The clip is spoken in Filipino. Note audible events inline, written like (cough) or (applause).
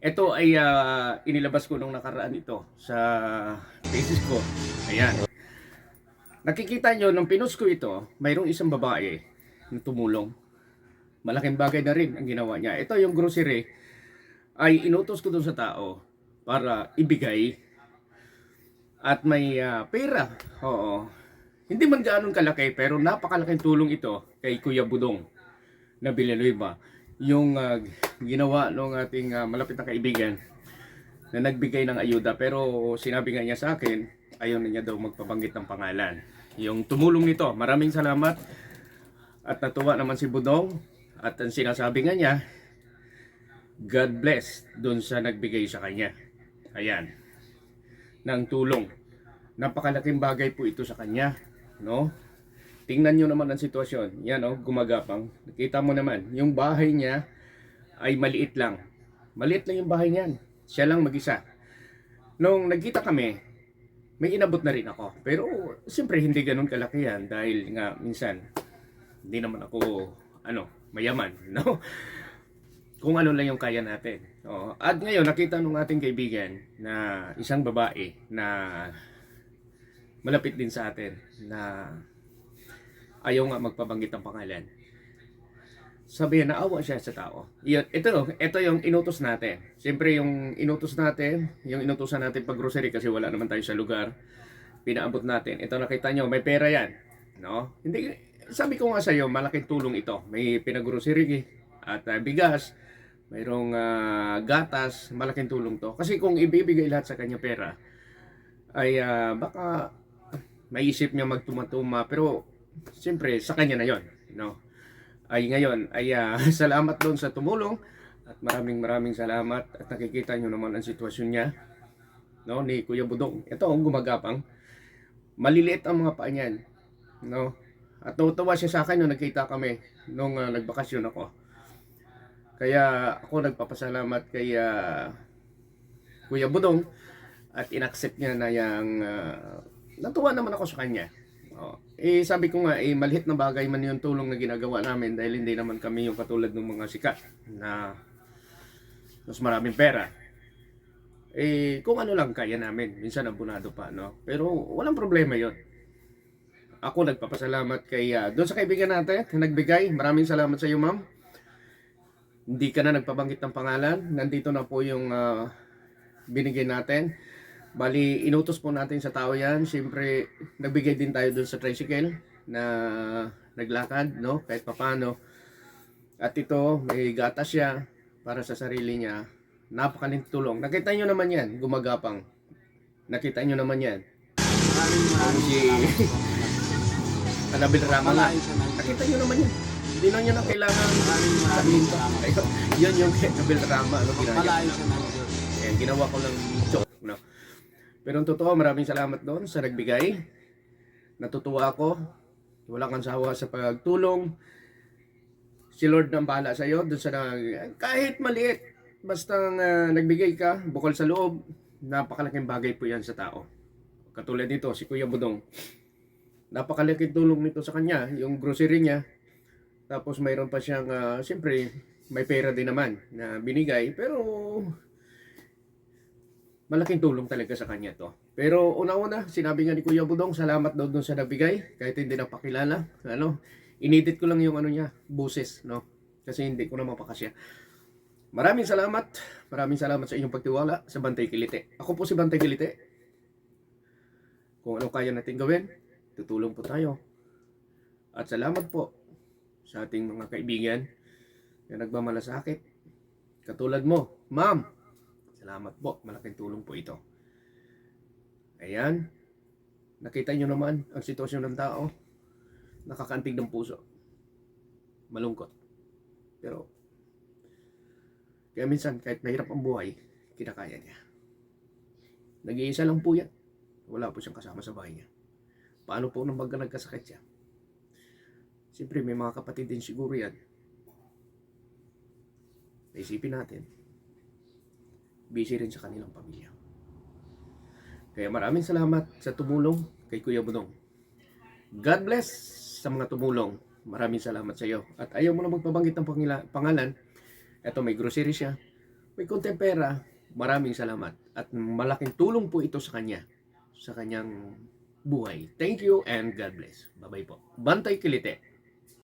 Ito ay ah, inilabas ko nung nakaraan ito sa pages ko. Ayan. Nakikita nyo, nung pinost ko ito, mayroong isang babae na tumulong. Malaking bagay na rin ang ginawa niya. Ito yung grocery ay inutos ko doon sa tao para ibigay at may ah, pera. Oo. Hindi man gaanong kalaki pero napakalaking tulong ito kay Kuya Budong na Villanueva. Yung ah, ginawa ng ating ah, malapit na kaibigan na nagbigay ng ayuda pero sinabi nga niya sa akin ayaw na niya daw magpabanggit ng pangalan. Yung tumulong nito, maraming salamat at natuwa naman si Budong at ang sinasabi nga niya God bless doon sa nagbigay sa kanya. Ayan. Ng tulong. Napakalaking bagay po ito sa kanya, no? Tingnan nyo naman ang sitwasyon. Yan, oh, gumagapang. Nakita mo naman, yung bahay niya ay maliit lang. Maliit lang yung bahay niyan. Siya lang mag-isa. Nung nagkita kami, may inabot na rin ako. Pero, siyempre, hindi ganun kalaki yan dahil nga, minsan, hindi naman ako, ano, mayaman, (laughs) no? Kung ano lang yung kaya natin. Oo. At ngayon, nakita nung ating kaibigan na isang babae na malapit din sa atin na ayaw nga magpabanggit ng pangalan. Sabi niya, naawa siya sa tao. Yun, ito, ito yung inutos natin. Siyempre yung inutos natin, yung inutosan natin pag grocery kasi wala naman tayo sa lugar. Pinaabot natin. Ito nakita nyo, may pera yan. No? Hindi, sabi ko nga sa iyo, malaking tulong ito. May pinag-grocery at uh, bigas, mayroong ah, gatas, malaking tulong to. Kasi kung ibibigay lahat sa kanya pera, ay ah, baka maisip niya magtumatuma pero siyempre sa kanya na yon no? Ay ngayon ay ah, (laughs) salamat doon sa tumulong at maraming maraming salamat at nakikita niyo naman ang sitwasyon niya no? Ni Kuya Budong. Ito ang gumagapang. Maliliit ang mga paa niyan no? At natutuwa siya sa akin nung nagkita kami nung ah, nagbakasyon ako. Kaya ako nagpapasalamat kay ah, Kuya Budong at inaccept niya na yung ah, natuwa naman ako sa kanya. Oh. Eh sabi ko nga eh malihit na bagay man yung tulong na ginagawa namin dahil hindi naman kami yung katulad ng mga sikat na mas maraming pera. Eh kung ano lang kaya namin, minsan abunado pa no. Pero walang problema 'yon. Ako nagpapasalamat kay ah, doon sa kaibigan natin na nagbigay. Maraming salamat sa iyo, ma'am. Hindi ka na nagpabanggit ng pangalan. Nandito na po yung ah, binigay natin. Bali, inutos po natin sa tao yan. Siyempre, nagbigay din tayo dun sa tricycle na naglakad, no? Kahit papano. At ito, may gatas siya para sa sarili niya. Napakaling tulong. Nakita nyo naman yan, gumagapang. Nakita nyo naman yan. Maraming maraming Si. Anabil Rama nga. Nakita nyo naman yan. Hindi lang nyo na kailangan sabihin pa. yun yung kay Anabil Rama. Ano. Ayan, ginawa ko lang joke? Pero ang totoo, maraming salamat doon sa nagbigay. Natutuwa ako. Wala kang sawa sa pagtulong. Si Lord nang bahala sa iyo doon sa nag- kahit maliit basta uh, nagbigay ka bukal sa loob napakalaking bagay po yan sa tao katulad nito si Kuya Budong napakalaking tulong nito sa kanya yung grocery niya tapos mayroon pa siyang ah, siyempre may pera din naman na binigay pero malaking tulong talaga sa kanya to. Pero una-una, sinabi nga ni Kuya Budong, salamat daw doon sa nabigay, kahit hindi na pakilala. Ano, inedit ko lang yung ano niya, buses, no? Kasi hindi ko na mapakasya. Maraming salamat. Maraming salamat sa inyong pagtiwala sa Bantay Kilite. Ako po si Bantay Kilite. Kung ano kaya natin gawin, tutulong po tayo. At salamat po sa ating mga kaibigan na nagmamalasakit. Katulad mo, ma'am, Salamat po. Malaking tulong po ito. Ayan. Nakita nyo naman ang sitwasyon ng tao. Nakakantig ng puso. Malungkot. Pero, kaya minsan kahit mahirap ang buhay, kinakaya niya. Nag-iisa lang po yan. Wala po siyang kasama sa bahay niya. Paano po nang baga nagkasakit siya? Siyempre, may mga kapatid din siguro yan. Naisipin natin, busy rin sa kanilang pamilya. Kaya maraming salamat sa tumulong kay Kuya Budong. God bless sa mga tumulong. Maraming salamat sa iyo. At ayaw mo na magpabanggit ng pangalan. Ito may grocery siya. may konting pera, maraming salamat. At malaking tulong po ito sa kanya, sa kanyang buhay. Thank you and God bless. Bye-bye po. Bantay Kilite.